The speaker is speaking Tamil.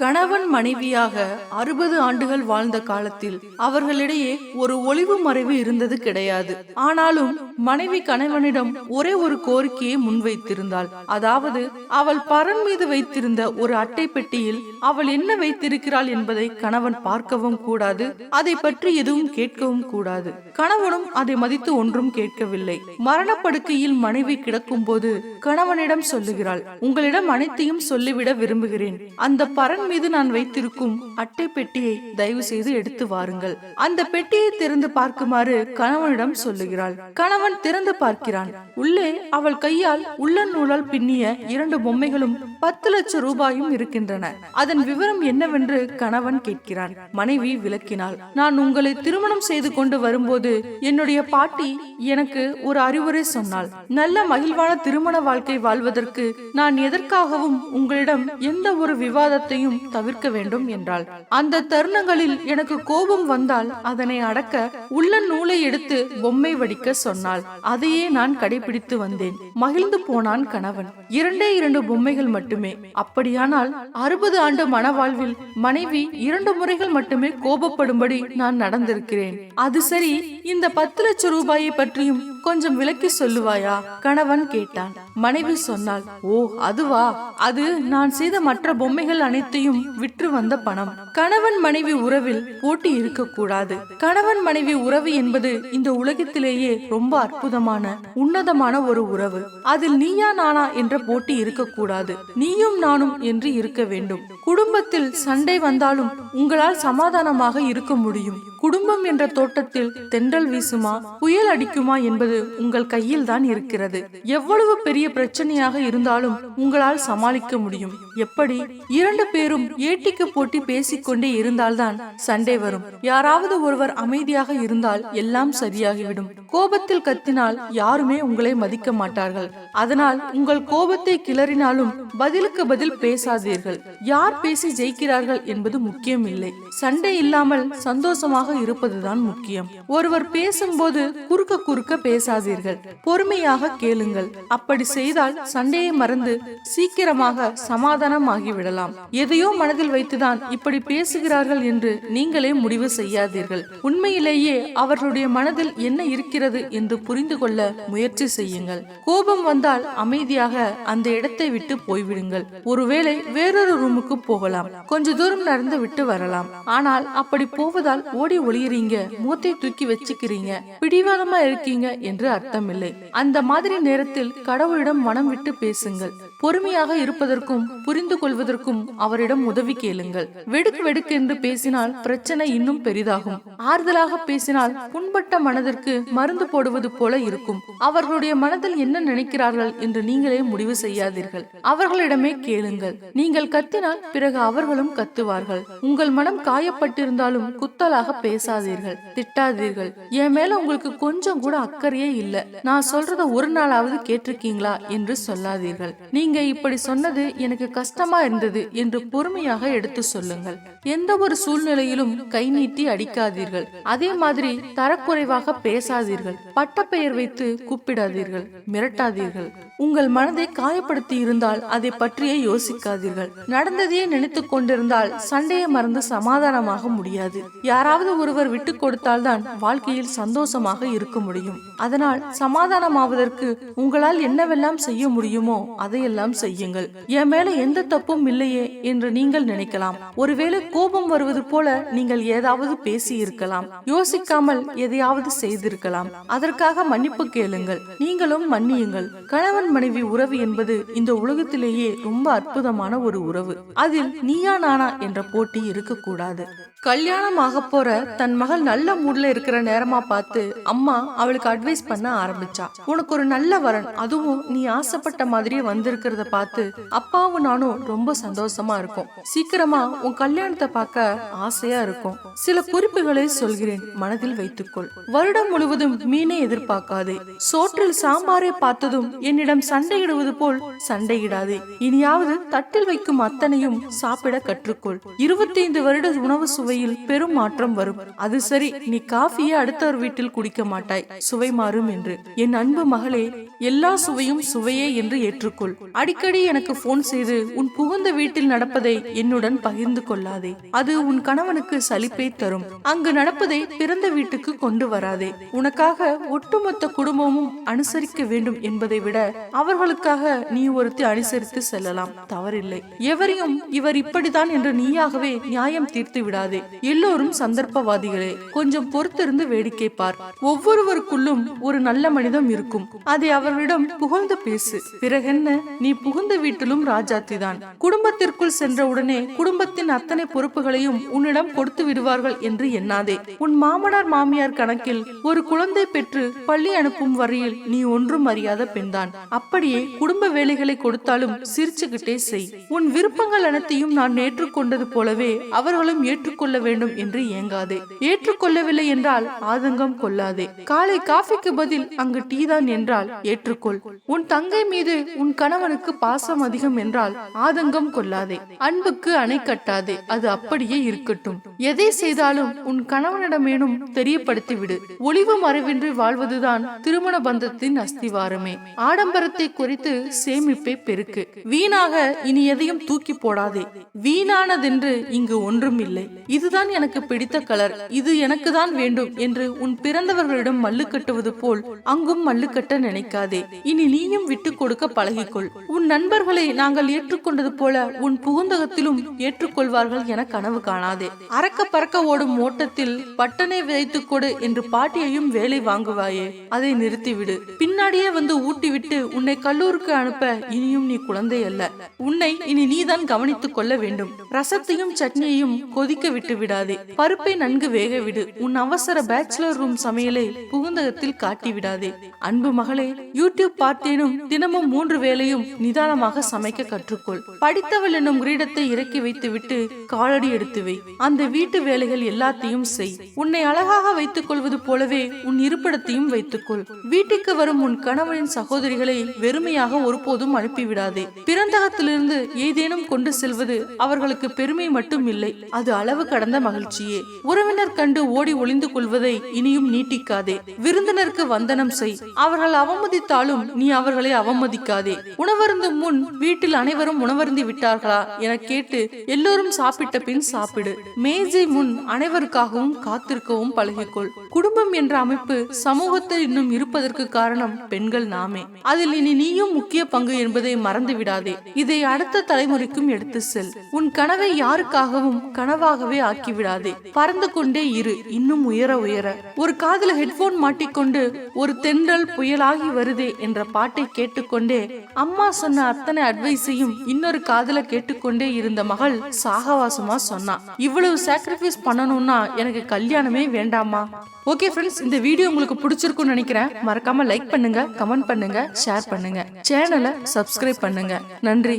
கணவன் மனைவியாக அறுபது ஆண்டுகள் வாழ்ந்த காலத்தில் அவர்களிடையே ஒரு ஒளிவு மறைவு இருந்தது கிடையாது. ஆனாலும் மனைவி கணவனிடம் ஒரே ஒரு கோரிக்கையை முன்வைத்திருந்தாள். அதாவது அவள் பரன் மீது வைத்திருந்த ஒரு அட்டை பெட்டியில் அவள் என்ன வைத்திருக்கிறாள் என்பதை கணவன் பார்க்கவும் கூடாது அதை பற்றி எதுவும் கேட்கவும் கூடாது. கணவனும் அதை மதித்து ஒன்றும் கேட்கவில்லை. மரணப்படுக்கையில் மனைவி கிடக்கும் போது கணவனிடம் சொல்லுகிறாள் உங்களிடம் அனைத்தையும் சொல்லிவிட விரும்புகிறேன். அந்த பரன் மீது நான் வைத்திருக்கும் அட்டை பெட்டியை தயவு செய்து எடுத்து வாருங்கள். அந்த பெட்டியை திறந்து பார்க்குமாறு கணவனிடம் சொல்லுகிறாள். கணவன் திறந்து பார்க்கிறான். உள்ளே அவள் கையால் உள்ள நூலால் பின்னிய இரண்டு பொம்மைகளும் பத்து லட்சம் ரூபாயும் இருக்கின்றன. அதன் விவரம் என்னவென்று கணவன் கேட்கிறான். மனைவி விளக்கினாள். நான் உங்களை திருமணம் செய்து கொண்டு வரும்போது என்னுடைய பாட்டி எனக்கு ஒரு அறிவுரை சொன்னாள். நல்ல மகிழ்வான திருமண வாழ்க்கை வாழ்வதற்கு நான் எதற்காகவும் உங்களிடம் எந்த ஒரு விவாதத்தையும் தவிர்க்க வேண்டும் என்றாள். அந்த தருணங்களில் எனக்கு கோபம் வந்தால் அதனை அடக்க உள்ள நூலை எடுத்து பொம்மை வடிக்க சொன்னாள். அதையே நான் கடைபிடித்து வந்தேன். மகிழ்ந்து போனான் கணவன். இரண்டே இரண்டு பொம்மைகள் மட்டுமே. அப்படியானால் அறுபது ஆண்டு மனவாழ்வில் மனைவி இரண்டு முறைகள் மட்டுமே கோபப்படும்படி நான் நடந்திருக்கிறேன். அது சரி இந்த பத்து லட்சம் ரூபாயை பற்றியும் கொஞ்சம் விளக்கி சொல்லுவாயா? கணவன் கேட்டான். மனைவி சொன்னாள் ஓ அதுவா? அது நான் செய்த மற்ற பொம்மைகள் அனைத்தையும் விற்று வந்த பணம். கணவன் மனைவி உறவில் போட்டி இருக்கக்கூடாது. கணவன் மனைவி உறவு என்பது இந்த உலகத்திலேயே ரொம்ப அற்புதமான உன்னதமான ஒரு உறவு. அதில் நீயா நானா என்ற போட்டி இருக்கக்கூடாது. நீயும் நானும் என்று இருக்க வேண்டும். குடும்பத்தில் சண்டை வந்தாலும் உங்களால் சமாதானமாக இருக்க முடியும். குடும்பம் என்ற தோட்டத்தில் தென்றல் வீசுமா புயல் அடிக்குமா என்பது உங்கள் கையில் தான் இருக்கிறது. எவ்வளவு பெரிய பிரச்சனையாக இருந்தாலும் உங்களால் சமாளிக்க முடியும். எப்படி? இரண்டு பேரும் ஏட்டிக்கு போட்டி பேசிக்கொண்டே இருந்தால்தான் சண்டை வரும். யாராவது ஒருவர் அமைதியாக இருந்தால் எல்லாம் சரியாகிவிடும். கோபத்தில் கத்தினால் யாருமே உங்களை மதிக்க மாட்டார்கள். அதனால் உங்கள் கோபத்தை கிளறினாலும் பதிலுக்கு பதில் பேசாதீர்கள். யார் பேசி ஜெயிக்கிறார்கள் என்பது முக்கியம் இல்லை சண்டை இல்லாமல் சந்தோஷமாக இருப்பதுதான் முக்கியம். ஒருவர் பேசும்போது குறுக்க குறுக்க பேசாதீர்கள். பொறுமையாக கேளுங்கள். அப்படி செய்தால் சண்டையை மறந்து சீக்கிரமாக சமாதானம் ஆகிவிடலாம் எதையோ மனதில் வைத்துதான் இப்படி பேசுகிறார்கள் என்று நீங்களே முடிவு செய்யாதீர்கள். உண்மையிலேயே அவர்களுடைய மனதில் என்ன இருக்கிறது என்று புரிந்து கொள்ள முயற்சி செய்யுங்கள். கோபம் வந்தால் அமைதியாக அந்த இடத்தை விட்டு போய்விடுங்கள். ஒருவேளை வேறொரு ரூமுக்கு போகலாம். கொஞ்ச தூரம் நடந்து விட்டு வரலாம். ஆனால் அப்படி போவதால் ஓடி ஒளியறீங்க மூத்தை தூக்கி வச்சுக்கிறீங்க பிடிவாதமா இருக்கீங்க என்று அர்த்தமில்லை. அந்த மாதிரி நேரத்தில் கடவுளிடம் மனம் விட்டு பேசுங்கள். பொறுமையாக இருப்பதற்கும் புரிந்து கொள்வதற்கும் அவரிடம் உதவி கேளுங்கள். வெடுக்கு வெடுக்கு என்று பேசினால் பிரச்சனை இன்னும் பெரிதாகும். ஆறுதலாக பேசினால் புண்பட்ட மனதிற்கு மருந்து போடுவது போல இருக்கும். அவர்களுடைய மனதில் என்ன நினைக்கிறார்கள் என்று நீங்களே முடிவு செய்யாதீர்கள். அவர்களிடமே கேளுங்கள். நீங்கள் கத்தினால் பிறகு அவர்களும் கத்துவார்கள். உங்கள் மனம் காயப்பட்டிருந்தாலும் குத்தலாக பேசாதீர்கள் திட்டாதீர்கள். என் மேல உங்களுக்கு கொஞ்சம் கூட அக்கறையே இல்ல. நான் சொல்றத ஒரு நாளாவது கேட்டிருக்கீங்களா என்று சொல்லாதீர்கள். நீங்க இப்படி சொன்னது எனக்கு கஷ்டமா இருந்தது என்று பொறுமையாக எடுத்து சொல்லுங்கள். எந்த ஒரு சூழ்நிலையிலும் கை நீட்டி அடிக்காதீர்கள். அதே மாதிரி தரக்குறைவாக பேசாதீர்கள். பட்டப்பெயர் வைத்து கூப்பிடாதீர்கள். மிரட்டாதீர்கள். உங்கள் மனதை காயப்படுத்தி இருந்தால் அதை பற்றியே யோசிக்காதீர்கள். நடந்ததையே நினைத்து கொண்டிருந்தால் சண்டையை மறந்து சமாதானமாக முடியாது. யாராவது ஒருவர் விட்டு கொடுத்தால்தான் வாழ்க்கையில் சந்தோஷமாக இருக்க முடியும். அதனால் சமாதானமாவதற்கு உங்களால் என்னவெல்லாம் செய்ய முடியுமோ அதையெல்லாம் செய்யுங்கள். என் மேல எந்த தப்பும் இல்லையே என்று நீங்கள் நினைக்கலாம். ஒருவேளை கோபம் வருவது போல நீங்கள் ஏதாவது பேசி இருக்கலாம் யோசிக்காமல் எதையாவது செய்திருக்கலாம். அதற்காக மன்னிப்பு கேளுங்கள். நீங்களும் மன்னியுங்கள். கணவன் மனைவி உறவு என்பது இந்த உலகத்திலேயே ரொம்ப அற்புதமான ஒரு உறவு. அதில் நீயா நானா என்ற போட்டி இருக்கக்கூடாது. கல்யாணம் ஆக போற தன் மகள் நல்ல மூட்ல இருக்கிற நேரமா பார்த்து அம்மா அவளுக்கு அட்வைஸ் பண்ண ஆரம்பிச்சா. உனக்கு ஒரு நல்ல வரன் அதுவும் நீ ஆசைப்பட்ட மாதிரியே வந்திருக்கிறத பார்த்து அப்பாவும் நானும் ரொம்ப சந்தோஷமா இருக்கும். சீக்கிரமா உன் கல்யாணத்தை பார்க்க ஆசையா இருக்கும். சில குறிப்புகளை சொல்கிறேன் மனதில் வைத்துக்கொள். வருடம் முழுவதும் மீனை எதிர்பார்க்காதே. சோற்றில் சாம்பாரை பார்த்ததும் என்னிடம் சண்டையிடுவது போல் சண்டையிடாதே. இனியாவது தட்டில் வைக்கும் அத்தனையும் சாப்பிட கற்றுக்கொள். இருபத்தைந்து வருட உணவு சுவையில் பெரும் மாற்றம் வரும். அது சரி நீ காஃபியை அடுத்தவர் வீட்டில் குடிக்க மாட்டாய். சுவை மாறும் என்று. என் அன்பு மகளே எல்லா சுவையும் சுவையே என்று ஏற்றுக்கொள். அடிக்கடி எனக்கு போன் செய்து உன் புகுந்த வீட்டில் நடப்பதை என்னுடன் பகிர்ந்து கொள்ளாதே. அது உன் கணவனுக்கு சலிப்பை தரும். அங்கு நடப்பதை பிறந்த வீட்டுக்கு கொண்டு வராதே. உனக்காக ஒட்டுமொத்த குடும்பமும் அனுசரிக்க வேண்டும் என்பதை விட அவர்களுக்காக நீ ஒருத்தி அனுசரித்து செல்லலாம். தவறில்லை. எவரையும் இவர் இப்படித்தான் என்று நீயாகவே நியாயம் தீர்த்து விடாதே. பேசாதே எல்லோரும் சந்தர்ப்பவாதிகளே கொஞ்சம் பொறுத்திருந்து வேடிக்கை பார். ஒவ்வொருவருக்குள்ளும் ஒரு நல்ல மனிதம் இருக்கும். அதை அவர்களிடம் புகழ்ந்து பேசு. பிறகென்ன நீ புகுந்த வீட்டிலும் ராஜாத்தி தான் குடும்பத்திற்குள் சென்றவுடனே குடும்பத்தின் அத்தனை பொறுப்புகளையும் உன்னிடம் கொடுத்து விடுவார்கள் என்று எண்ணாதே. உன் மாமனார் மாமியார் கணக்கில் ஒரு குழந்தை பெற்று பள்ளி அனுப்பும் வரையில் நீ ஒன்றும் அறியாத பெண்தான். அப்படியே குடும்ப வேலைகளை கொடுத்தாலும் சிரிச்சுக்கிட்டே செய். உன் விருப்பங்கள் அனைத்தையும் நான் ஏற்றுக்கொண்டது போலவே அவர்களும் ஏற்றுக்கொள்ள ஏற்றுக்கொள்ள வேண்டும் என்று ஏங்காதே. ஏற்றுக்கொள்ளவில்லை என்றால் ஆதங்கம் கொள்ளாதே. காலை காஃபிக்கு பதில் அங்கு டீ தான் என்றால் ஏற்றுக்கொள். உன் தங்கை மீது உன் கணவனுக்கு பாசம் அதிகம் என்றால் ஆதங்கம் கொள்ளாதே. அன்புக்கு அணை கட்டாதே. அது அப்படியே இருக்கட்டும். எதை செய்தாலும் உன் கணவனிடமேனும் தெரியப்படுத்தி விடு ஒளிவு மறைவின்றி வாழ்வதுதான் திருமண பந்தத்தின் அஸ்திவாரமே. ஆடம்பரத்தை குறித்து சேமிப்பை பெருக்கு. வீணாக இனி எதையும் தூக்கி போடாதே. வீணானதென்று இங்கு ஒன்றும் இல்லை இதுதான் எனக்கு பிடித்த கலர். இது எனக்கு தான் வேண்டும் என்று உன் பிறந்தவர்களிடம் மல்லு கட்டுவது போல் அங்கும் மல்லு கட்ட நினைக்காதே. இனி நீயும் விட்டு கொடுக்க பழகிக்கொள். உன் நண்பர்களை நாங்கள் ஏற்றுக்கொண்டது போல உன் புகுந்தகத்திலும் ஏற்றுக்கொள்வார்கள் என கனவு காணாதே. அறக்க பறக்க ஓடும் ஓட்டத்தில் பட்டனை விதைத்துக் கொடு என்று பாட்டியையும் வேலை வாங்குவாயே. அதை நிறுத்திவிடு. பின்னாடியே வந்து ஊட்டிவிட்டு உன்னை கல்லூருக்கு அனுப்ப இனியும் நீ குழந்தை அல்ல உன்னை இனி நீதான் கவனித்துக் கொள்ள வேண்டும். ரசத்தையும் சட்னியையும் கொதிக்க விட்டு விடாதே. பருப்பை நன்கு வேக விடு. உன் அவசர பேச்சுலர் ரூம் சமையலை புகுந்தகத்தில் காட்டி விடாதே. அன்பு மகளே யூடியூப் பார்த்தேனும் தினமும் மூன்று வேளையும் நிதானமாக சமைக்க கற்றுக்கொள். படித்தவள் என்னும் கிரீடத்தை இறக்கி வைத்து விட்டு காலடி எடுத்து வை. அந்த வீட்டு வேலைகள் எல்லாத்தையும் செய். உன்னை அழகாக வைத்துக் கொள்வது போலவே உன் இருப்பிடத்தையும் வைத்துக்கொள் வீட்டுக்கு வரும் உன் கணவனின் சகோதரிகளை வெறுமையாக ஒருபோதும் அனுப்பிவிடாதே பிறந்தகத்திலிருந்து ஏதேனும் கொண்டு செல்வது அவர்களுக்கு பெருமை மட்டும் இல்லை. அது அளவு கடந்த மகிழ்ச்சியே. உறவினர் கண்டு ஓடி ஒளிந்து கொள்வதை இனியும் நீட்டிக்காதே. விருந்தினருக்கு வந்தனம் செய். அவர்கள் அவமதித்தாலும் நீ அவர்களை அவமதிக்காதே. உணவருந்தும் முன் வீட்டில் அனைவரும் உணவருந்தி விட்டார்களா? என கேட்டு எல்லோரும் சாப்பிட்ட பின் சாப்பிடு. மேஜை முன் அனைவருக்காகவும் காத்திருக்கவும் பழகிக்கொள். குடும்பம் என்ற அமைப்பு சமூகத்தில் இன்னும் இருப்பதற்கு காரணம் பெண்கள் நாமே. அதில் இனி நீயும் முக்கிய பங்கு என்பதை மறந்து விடாதே. இதை அடுத்த தலைமுறைக்கும் எடுத்து செல். உன் கனவை யாருக்காகவும் கனவாகவே ஆக்கிவிடாதே பறந்து கொண்டே இரு. இன்னும் உயர உயர. ஒரு காதுல ஹெட்போன் மாட்டிக்கொண்டு ஒரு தென்றல் புயலாகி வருதே என்ற பாட்டை கேட்டுக்கொண்டே அம்மா சொன்ன அத்தனை அட்வைஸையும் இன்னொரு காதுல கேட்டுக்கொண்டே இருந்த மகள் சாகவாசமா சொன்னா. இவ்வளவு சாக்ரிஃபைஸ் பண்ணணும்னா எனக்கு கல்யாணமே வேண்டாமா? ஓகே ஃப்ரெண்ட்ஸ் இந்த வீடியோ உங்களுக்கு பிடிச்சிருக்கும்னு நினைக்கிறேன். மறக்காம லைக் பண்ணுங்க கமெண்ட் பண்ணுங்க ஷேர் பண்ணுங்க. சேனலை சப்ஸ்கிரைப் பண்ணுங்க. நன்றி.